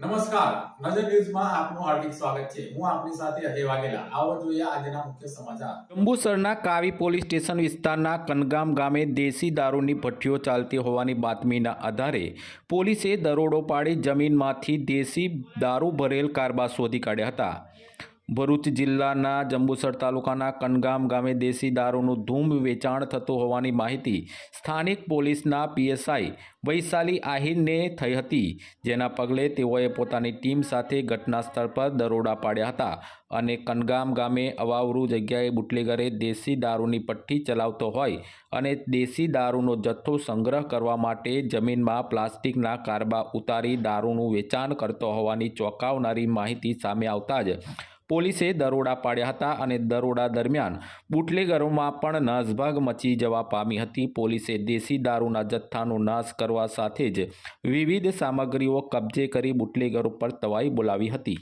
નમસ્કાર. નજર ન્યૂઝમાં આપનું હાર્દિક સ્વાગત છે. હું આપની સાથે અજય વાઘેલા. આવો જોઈએ આજના મુખ્ય સમાચાર. જંબુસરના કાવી પોલીસ સ્ટેશન વિસ્તારના કનગામ ગામે દેશી દારૂની ભઠ્ઠીઓ ચાલતી હોવાની બાતમીના આધારે પોલીસે દરોડો પાડી જમીનમાંથી દેશી દારૂ ભરેલ કારબા શોધી કાઢ્યા હતા. ભરૂચ જિલ્લાના જંબુસર તાલુકાના કનગામ ગામે દેશી દારૂનું ધૂમ વેચાણ થતું હોવાની માહિતી સ્થાનિક પોલીસના પીએસઆઈ વૈશાલી આહિરને થઈ હતી, જેના પગલે તેઓએ પોતાની ટીમ સાથે ઘટના સ્થળ પર દરોડા પાડ્યા હતા અને કનગામ ગામે અવાવરૂ જગ્યાએ બુટલેગરે દેશી દારૂની પટ્ટી ચલાવતો હોય અને દેશી દારૂનો જથ્થો સંગ્રહ કરવા માટે જમીનમાં પ્લાસ્ટિકના કારબા ઉતારી દારૂનું વેચાણ કરતો હોવાની ચોંકાવનારી માહિતી સામે આવતા જ પોલીસે દરોડા પાડ્યા હતા અને દરોડા દરમિયાન બુટલેગરોમાં પણ નાસભાગ મચી જવા પામી હતી. પોલીસે દેશી દારૂના જથ્થાનો નાશ કરવા સાથે જ વિવિધ સામગ્રીઓ કબજે કરી બુટલેગરો પર તવાઈ બોલાવી હતી.